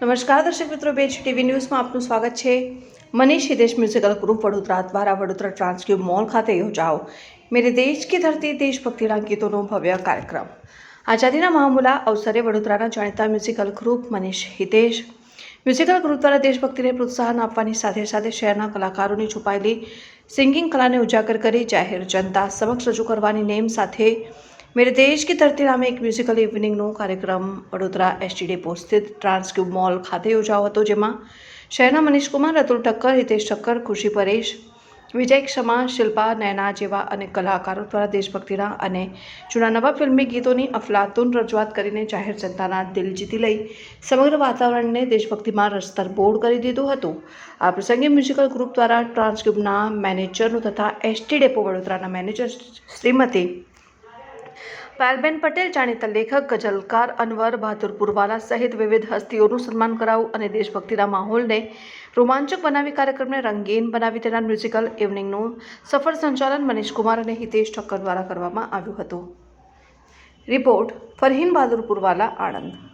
નમસ્કાર દર્શક મિત્રો બેચ ટીવી ન્યૂઝમાં આપનું સ્વાગત છે. મનીષ હિદેશ મ્યુઝિકલ ગ્રુપ વડોદરા દ્વારા વડોદરા ટ્રાન્સક્યુબ મોલ ખાતે યોજાઓ. મેરે દેશ કી ધરતી, દેશભક્તિના ગીતોનો ભવ્ય કાર્યક્રમ. આઝાદીના મહામુલા અવસરે વડોદરાના જાણીતા musical group Manish Hitesh, musical group દ્વારા દેશભક્તિને પ્રોત્સાહન આપવાની સાથે સાથે શહેરના કલાકારોની છુપાયેલી સિંગિંગ કલાને ઉજાગર કરી જાહેર જનતા સમક્ષ રજૂ કરવાની નેમ સાથે મેરે દેશ કી ધરતી નામે એક મ્યુઝિકલ ઇવનિંગનો કાર્યક્રમ વડોદરા એસટી ડેપો સ્થિત ટ્રાન્સક્યુબ મોલ ખાતે યોજાયો હતો જેમાં શહેરના મનીષ કુમાર અતુલ ઠક્કર હિતેશ ઠક્કર ખુશી પરેશ વિજય ક્ષમા શિલ્પા નૈના જેવા અનેક કલાકારો દ્વારા દેશભક્તિના અને જૂના નવા ફિલ્મી ગીતોની અફલાતુન રજૂઆત કરીને જાહેર જનતાના દિલ જીતી લઈ સમગ્ર વાતાવરણને દેશભક્તિમાં રસ્તર બોર્ડ કરી દીધું હતું આ પ્રસંગે મ્યુઝિકલ ગ્રુપ દ્વારા ટ્રાન્સક્યુબના મેનેજરનું તથા એસટી ડેપો વડોદરાના મેનેજર શ્રીમતી પાયલબેન પટેલ જાણીતા લેખક, ગઝલકાર અનવર બહાદુર પુરવાલા સહિત વિવિધ હસ્તીઓનું સન્માન કરાવું અને દેશભક્તિના માહોલને રોમાંચક બનાવી કાર્યક્રમને રંગીન બનાવી તેના મ્યુઝિકલ ઇવનિંગનું સફળ સંચાલન મનીષ કુમાર અને હિતેશ ઠક્કર દ્વારા કરવામાં આવ્યું હતું. રિપોર્ટ ફરહીન બહાદુર પુરવાલા, આણંદ.